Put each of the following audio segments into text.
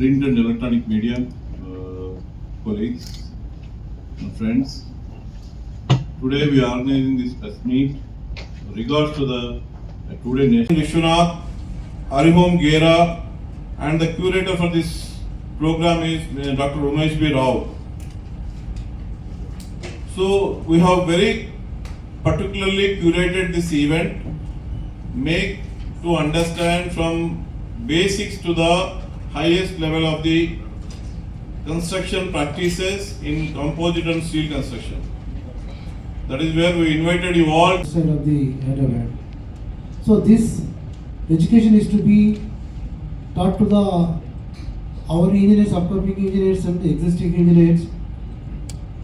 print and electronic media, uh, colleagues, and friends. Today we are organizing this press meet regards to the uh, today nation. Vishwanath, Harihom Gera, and the curator for this program is uh, Dr. Umesh B. Rao. So we have very particularly curated this event, make to understand from basics to the highest level of the construction practices in composite and steel construction. That is where we invited you all side of the Hyderabad. So this education is to be taught to the our engineers, upcoming engineers and existing engineers.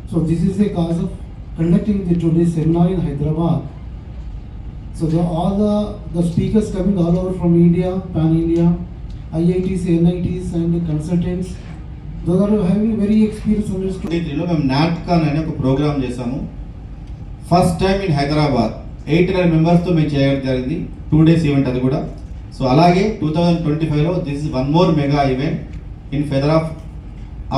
So this is the cause of conducting the today's seminar in Hyderabad. So the, all the, the speakers coming all over from India, pan-India, IITs, NITs NITs and consultants. Very experience very మేము నాట్కాన్ అనే ఒక programme చేసాము first time in Hyderabad. Eight hundred మెంబర్స్తో మేము చేయడం జరిగింది. Two days event అది కూడా. సో అలాగే టూ థౌజండ్ ట్వంటీ ఫైవ్లో this is one more mega event in feather of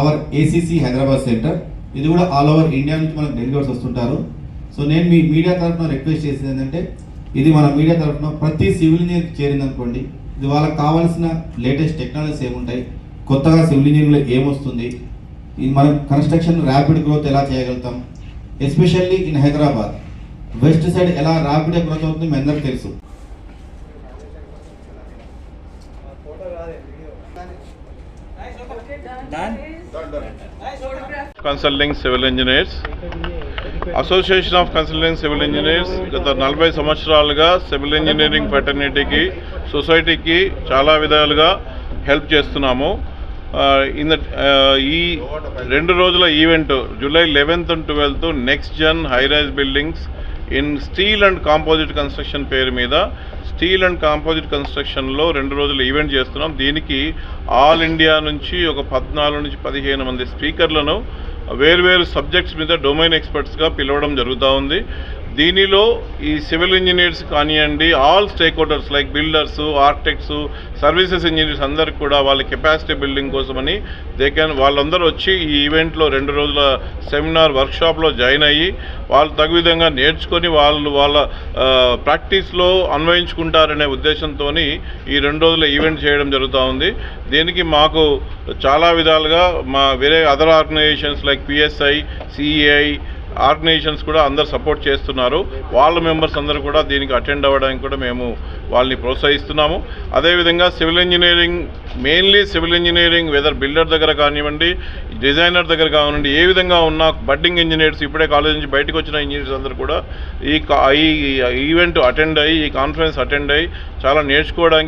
our ACC Hyderabad centre ఇది కూడా ఆల్ ఓవర్ ఇండియా నుంచి మనకు డెలివర్స్ వస్తుంటారు. సో నేను మీ మీడియా తరఫున రిక్వెస్ట్ చేసేది ఏంటంటే ఇది మన మీడియా తరఫున ప్రతి సివిల్ ఇంజనీర్ ఇది వాళ్ళకి కావాల్సిన లేటెస్ట్ టెక్నాలజీస్ ఏముంటాయి? కొత్తగా సివిల్ ఇంజనీరింగ్లో ఏమొస్తుంది? ఇది మనం కన్స్ట్రక్షన్ ర్యాపిడ్ గ్రోత్ ఎలా చేయగలుగుతాం? Especially in Hyderabad. West side ఎలా ర్యాపిడ్ గ్రోత్ అవుతుంది మీ అందరికి తెలుసు. Consulting civil engineers association of consulting civil engineers గత నలభై సంవత్సరాలుగా సివిల్ ఇంజనీరింగ్ ఫెటర్నిటీకి సొసైటీకి చాలా విధాలుగా హెల్ప్ చేస్తున్నాము. ఇన్ ఈ రెండు రోజుల event July eleventh and twelfth next gen high rise buildings in steel and composite construction పేరు మీద స్టీల్ అండ్ కాంపోజిట్ కన్స్ట్రక్షన్లో రెండు రోజులు ఈవెంట్ చేస్తున్నాం. దీనికి ఆల్ ఇండియా నుంచి ఒక పద్నాలుగు నుంచి పదిహేను మంది స్పీకర్లను వేర్వేరు సబ్జెక్ట్స్ మీద డొమైన్ ఎక్స్పర్ట్స్గా పిలవడం జరుగుతూ ఉంది. దీనిలో ఈ సివిల్ ఇంజనీర్స్ కానివ్వండి all stakeholders like builders architects services engineers అందరికి కూడా వాళ్ళ కెపాసిటీ బిల్డింగ్ కోసమని దే క్యాన్ వాళ్ళందరూ వచ్చి ఈ ఈవెంట్లో రెండు రోజుల సెమినార్ వర్క్షాప్లో జాయిన్ అయ్యి వాళ్ళు తగు విధంగా నేర్చుకొని వాళ్ళు వాళ్ళ ప్రాక్టీస్లో అన్వయించుకుంటారనే ఉద్దేశంతో ఈ రెండు రోజుల ఈవెంట్ చేయడం జరుగుతూ ఉంది. దీనికి మాకు చాలా విధాలుగా మా వేరే other organisations like PSI CEI organisations కూడా అందరు సపోర్ట్ చేస్తున్నారు. వాళ్ళ మెంబర్స్ అందరూ కూడా దీనికి అటెండ్ అవ్వడానికి కూడా మేము వాళ్ళని ప్రోత్సహిస్తున్నాము. అదేవిధంగా civil engineering mainly civil engineering whether builder దగ్గర కానివ్వండి డిజైనర్ దగ్గర కానివ్వండి ఏ విధంగా ఉన్న బడ్డింగ్ ఇంజనీర్స్ ఇప్పుడే కాలేజ్ నుంచి బయటకు వచ్చిన ఇంజనీర్స్ అందరూ కూడా ఈ ఈవెంట్ అటెండ్ అయ్యి ఈ కాన్ఫరెన్స్ అటెండ్ అయ్యి చాలా నేర్చుకోవడానికి